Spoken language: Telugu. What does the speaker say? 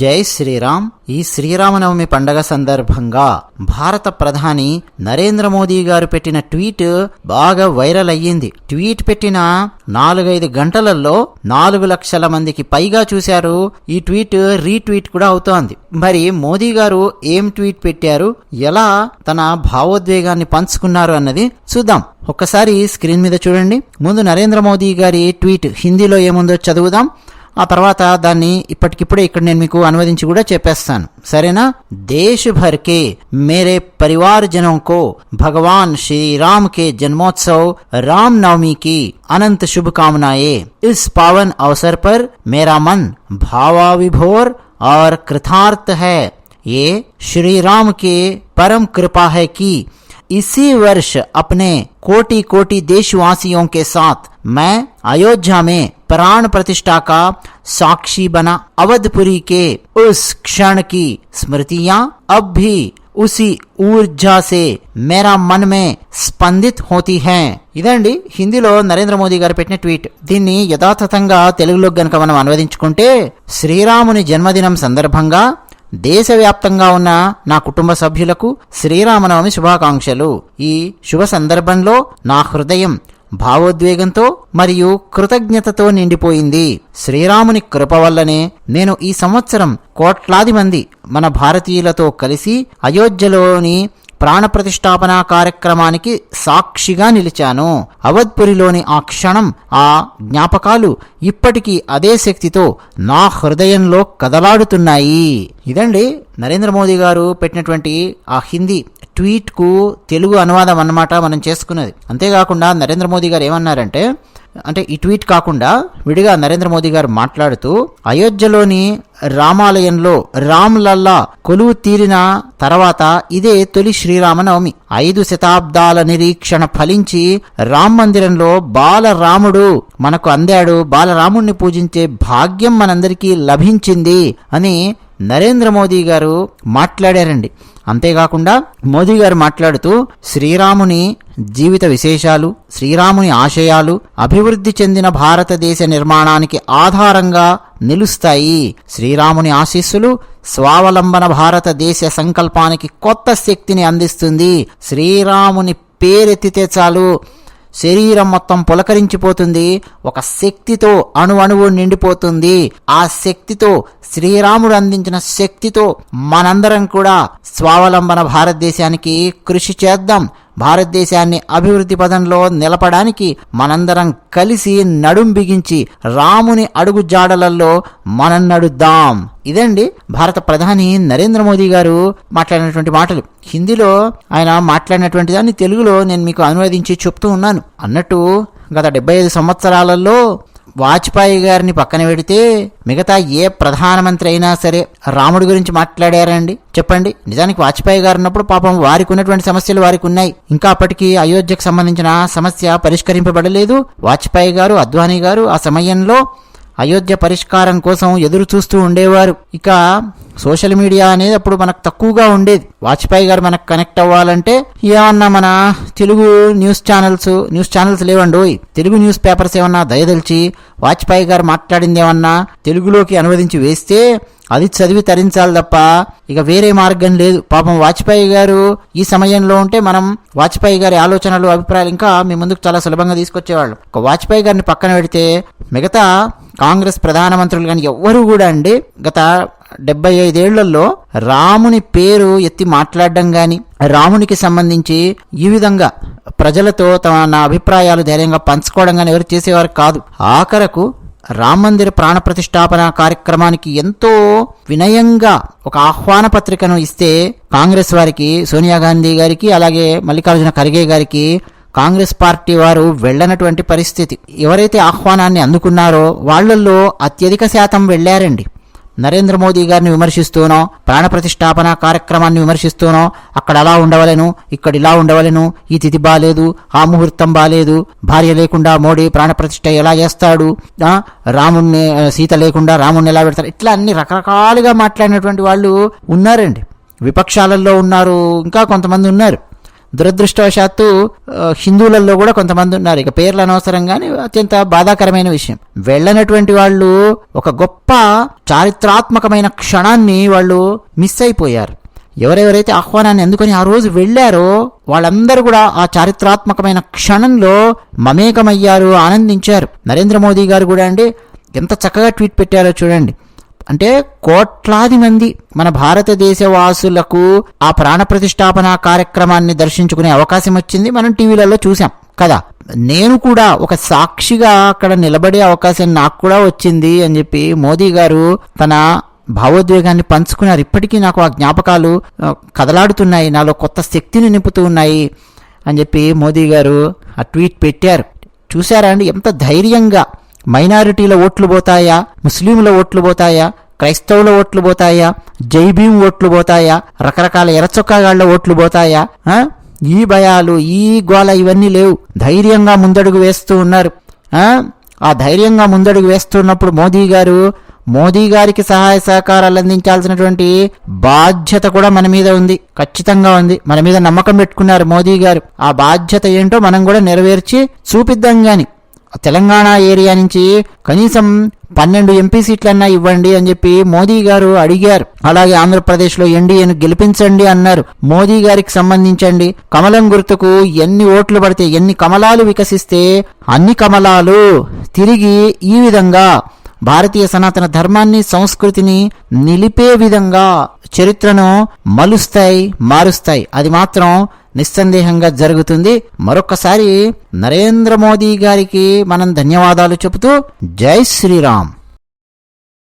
జై శ్రీరామ్. ఈ శ్రీరామనవమి పండగ సందర్భంగా భారత ప్రధాని నరేంద్ర మోదీ గారు పెట్టిన ట్వీట్ బాగా వైరల్ అయ్యింది. ట్వీట్ పెట్టిన నాలుగైదు గంటలలో నాలుగు లక్షల మందికి పైగా చూశారు. ఈ ట్వీట్ రీట్వీట్ కూడా అవుతోంది. మరి మోదీ గారు ఏం ట్వీట్ పెట్టారు? ఎలా తన భావోద్వేగాన్ని పంచుకున్నారు అన్నది చూద్దాం. ఒక్కసారి స్క్రీన్ మీద చూడండి. ముందు నరేంద్ర మోదీ గారి ట్వీట్ హిందీలో ఏముందో చదువుదాం. ఆ తర్వాత దాన్ని ఇప్పటికిప్పుడే ఇక్కడ నేను మీకు అనువదించి కూడా చెప్పేస్తాను సరేనా देश भर के मेरे परिवार जनों को भगवान श्री राम के जन्मोत्सव राम नवमी की अनंत शुभकामनाएं इस पावन अवसर पर मेरा मन भावाविभोर और कृतार्थ है ये श्री राम के परम कृपा है कि इसी वर्ष अपने कोटि कोटि देशवासियों के साथ मैं अयोध्या में प्राण प्रतिष्ठा का साक्षी बना अवधपुरी के उस क्षण की स्मृतियां अब भी उसी ఊర్జా సే మేరా మన్ మే స్పందిత్ హోతీ హై ఇదండి హిందీలో నరేంద్ర మోదీ గారు పెట్టిన ట్వీట్ దీన్ని యథాతథంగా తెలుగులోకి గనక మనం అనువదించుకుంటే శ్రీరాముని జన్మదినం సందర్భంగా దేశవ్యాప్తంగా ఉన్న నా కుటుంబ సభ్యులకు శ్రీరామనవమి శుభాకాంక్షలు. ఈ శుభ సందర్భంలో నా హృదయం భావోద్వేగంతో మరియు కృతజ్ఞతతో నిండిపోయింది. శ్రీరాముని కృప వల్లనే నేను ఈ సంవత్సరం కోట్లాది మంది మన భారతీయులతో కలిసి అయోధ్యలోని ప్రాణప్రతిష్ఠాపన కార్యక్రమానికి సాక్షిగా నిలిచాను. అవధ్పురిలోని ఆ క్షణం ఆ జ్ఞాపకాలు ఇప్పటికీ అదే శక్తితో నా హృదయంలో కదలాడుతున్నాయి. ఇదండి నరేంద్ర మోదీ గారు పెట్టినటువంటి ఆ హిందీ ట్వీట్కు తెలుగు అనువాదం అన్నమాట మనం చేసుకున్నది. అంతేకాకుండా నరేంద్ర మోదీ గారు ఏమన్నారంటే అంటే ఈ ట్వీట్ కాకుండా విడిగా నరేంద్ర మోదీ గారు మాట్లాడుతూ అయోధ్యలోని రామాలయంలో రామ్లల్లా కొలువు తీరిన తర్వాత ఇదే తొలి శ్రీరామనవమి. ఐదు శతాబ్దాల నిరీక్షణ ఫలించి రామ్ మందిరంలో బాలరాముడు మనకు అందాడు. బాలరాముణ్ణి పూజించే భాగ్యం మనందరికీ లభించింది అని నరేంద్ర మోదీ గారు మాట్లాడారండి. అంతేకాకుండా మోదీ గారు మాట్లాడుతూ శ్రీరాముని జీవిత విశేషాలు శ్రీరాముని ఆశయాలు అభివృద్ధి చెందిన భారతదేశ నిర్మాణానికి ఆధారంగా నిలుస్తాయి. శ్రీరాముని ఆశీస్సులు స్వావలంబన భారతదేశ సంకల్పానికి కొత్త శక్తిని అందిస్తుంది. శ్రీరాముని పేరెత్తితే చాలు. శరీరం మొత్తం పులకరించిపోతుంది. ఒక శక్తితో అణు అణువు నిండిపోతుంది. ఆ శక్తితో శ్రీరాముడు అందించిన శక్తితో మనందరం కూడా స్వావలంబన భారతదేశానికి కృషి చేద్దాం. భారతదేశాన్ని అభివృద్ధి పదంలో నిలపడానికి మనందరం కలిసి నడుం బిగించి రాముని అడుగు జాడలల్లో మనం నడుద్దాం. ఇదండి భారత ప్రధాని నరేంద్ర మోదీ గారు మాట్లాడినటువంటి మాటలు. హిందీలో ఆయన మాట్లాడినటువంటి దాన్ని తెలుగులో నేను మీకు అనువదించి చెప్తూ ఉన్నాను. అన్నట్టు గత డెబ్బై ఐదు సంవత్సరాలలో వాజ్పేయి గారిని పక్కన పెడితే మిగతా ఏ ప్రధానమంత్రి అయినా సరే రాముడి గురించి మాట్లాడారండి. చెప్పండి. నిజానికి వాజ్పేయి గారు ఉన్నప్పుడు పాపం వారికి ఉన్నటువంటి సమస్యలు వారికి ఉన్నాయి. ఇంకా అప్పటికి అయోధ్యకు సంబంధించిన సమస్య పరిష్కరింపబడలేదు. వాజ్పేయి గారు అద్వానీ గారు ఆ సమయంలో అయోధ్య పరిష్కారం కోసం ఎదురు చూస్తూ ఉండేవారు. ఇక సోషల్ మీడియా అనేది అప్పుడు మనకు తక్కువగా ఉండేది. వాజ్పేయి గారు మనకు కనెక్ట్ అవ్వాలంటే ఏమన్నా మన Telugu news channels news channels లేవండి తెలుగు న్యూస్ పేపర్స్ ఏమన్నా దయదలిచి వాజ్పేయి గారు మాట్లాడింది ఏమన్నా తెలుగులోకి అనువదించి వేస్తే అది చదివి తరించాలి తప్ప ఇక వేరే మార్గం లేదు. పాపం వాజ్పేయి గారు ఈ సమయంలో ఉంటే మనం వాజ్పేయి గారి ఆలోచనలు అభిప్రాయాలు ఇంకా మీ ముందుకు చాలా సులభంగా తీసుకొచ్చేవాళ్ళు. ఒక వాజ్పేయి గారిని పక్కన పెడితే మిగతా కాంగ్రెస్ ప్రధానమంత్రులు కానీ ఎవ్వరూ కూడా అండి గత డెబ్బై ఐదేళ్ళలో రాముని పేరు ఎత్తి మాట్లాడడం గాని రామునికి సంబంధించి ఈ విధంగా ప్రజలతో తమ అభిప్రాయాలు ధైర్యంగా పంచుకోవడం కానీ ఎవరు చేసేవారు కాదు. ఆఖరకు రామ మందిర ప్రాణ ప్రతిష్టాపన కార్యక్రమానికి ఎంతో వినయంగా ఒక ఆహ్వాన పత్రికను ఇస్తే కాంగ్రెస్ వారికి సోనియా గాంధీ గారికి అలాగే మల్లికార్జున ఖర్గే గారికి కాంగ్రెస్ పార్టీ వారు వెళ్ళనటువంటి పరిస్థితి. ఎవరైతే ఆహ్వానాన్ని అందుకున్నారో వాళ్ళల్లో అత్యధిక శాతం వెళ్ళారండి నరేంద్ర మోదీ గారిని విమర్శిస్తూనో ప్రాణప్రతిష్టాపన కార్యక్రమాన్ని విమర్శిస్తూనో అక్కడ అలా ఉండవలను ఇక్కడ ఇలా ఉండవలను ఈ తిథి బాలేదు ఆ ముహూర్తం బాలేదు భార్య లేకుండా మోడీ ప్రాణప్రతిష్ఠ ఎలా చేస్తాడు రాముణ్ణి సీత లేకుండా రాముణ్ణి ఎలా పెడతారు ఇట్లా అన్ని రకరకాలుగా మాట్లాడినటువంటి వాళ్ళు ఉన్నారండి. విపక్షాలలో ఉన్నారు ఇంకా కొంతమంది ఉన్నారు. దురదృష్టవశాత్తు హిందువులలో కూడా కొంతమంది ఉన్నారు. ఇక పేర్లు అనవసరం కానీ అత్యంత బాధాకరమైన విషయం. వెళ్ళనటువంటి వాళ్ళు ఒక గొప్ప చారిత్రాత్మకమైన క్షణాన్ని వాళ్ళు మిస్ అయిపోయారు. ఎవరెవరైతే ఆహ్వానాన్ని అందుకొని ఆ రోజు వెళ్ళారో వాళ్ళందరూ కూడా ఆ చారిత్రాత్మకమైన క్షణంలో మమేకమయ్యారు ఆనందించారు. నరేంద్ర మోదీ గారు కూడా అండి ఎంత చక్కగా ట్వీట్ పెట్టారో చూడండి. అంటే కోట్లాది మంది మన భారతదేశ వాసులకు ఆ ప్రాణ ప్రతిష్టాపన కార్యక్రమాన్ని దర్శించుకునే అవకాశం వచ్చింది. మనం టీవీలలో చూసాం కదా. నేను కూడా ఒక సాక్షిగా అక్కడ నిలబడే అవకాశం నాకు కూడా వచ్చింది అని చెప్పి మోదీ గారు తన భావోద్వేగాన్ని పంచుకున్నారు. ఇప్పటికీ నాకు ఆ జ్ఞాపకాలు కదలాడుతున్నాయి. నాలో కొత్త శక్తిని నింపుతూ ఉన్నాయి అని చెప్పి మోదీ గారు ఆ ట్వీట్ పెట్టారు. చూసారా అండి? ఎంత ధైర్యంగా మైనారిటీల ఓట్లు పోతాయా? ముస్లింల ఓట్లు పోతాయా? క్రైస్తవుల ఓట్లు పోతాయా? జై భీమ్ ఓట్లు పోతాయా? రకరకాల ఎరచొక్కగాళ్ళ ఓట్లు పోతాయా? ఈ భయాలు ఈ గోల ఇవన్నీ లేవు. ధైర్యంగా ముందడుగు వేస్తూ ఉన్నారు. ఆ? ఆ ధైర్యంగా ముందడుగు వేస్తున్నప్పుడు మోదీ గారు మోదీ గారికి సహాయ సహకారాలు అందించాల్సినటువంటి బాధ్యత కూడా మన మీద ఉంది. ఖచ్చితంగా ఉంది. మన మీద నమ్మకం పెట్టుకున్నారు మోదీ గారు. ఆ బాధ్యత ఏంటో మనం కూడా నెరవేర్చి చూపిద్దాం గాని. తెలంగాణ ఏరియా నుంచి కనీసం పన్నెండు ఎంపీ సీట్లన్నా ఇవ్వండి అని చెప్పి మోదీ గారు అడిగారు. అలాగే ఆంధ్రప్రదేశ్లో ఎన్డీఏను గెలిపించండి అన్నారు. మోదీ గారికి సంబంధించండి. కమలం గుర్తుకు ఎన్ని ఓట్లు పడితే ఎన్ని కమలాలు వికసిస్తే అన్ని కమలాలు తిరిగి ఈ విధంగా భారతీయ సనాతన ధర్మాన్ని సంస్కృతిని నిలిపే విధంగా చరిత్రను మలుస్తాయి మారుస్తాయి. అది మాత్రం నిస్సందేహంగా జరుగుతుంది. మరొకసారి నరేంద్ర మోదీ గారికి మనం ధన్యవాదాలు చెబుతూ జై శ్రీరామ్.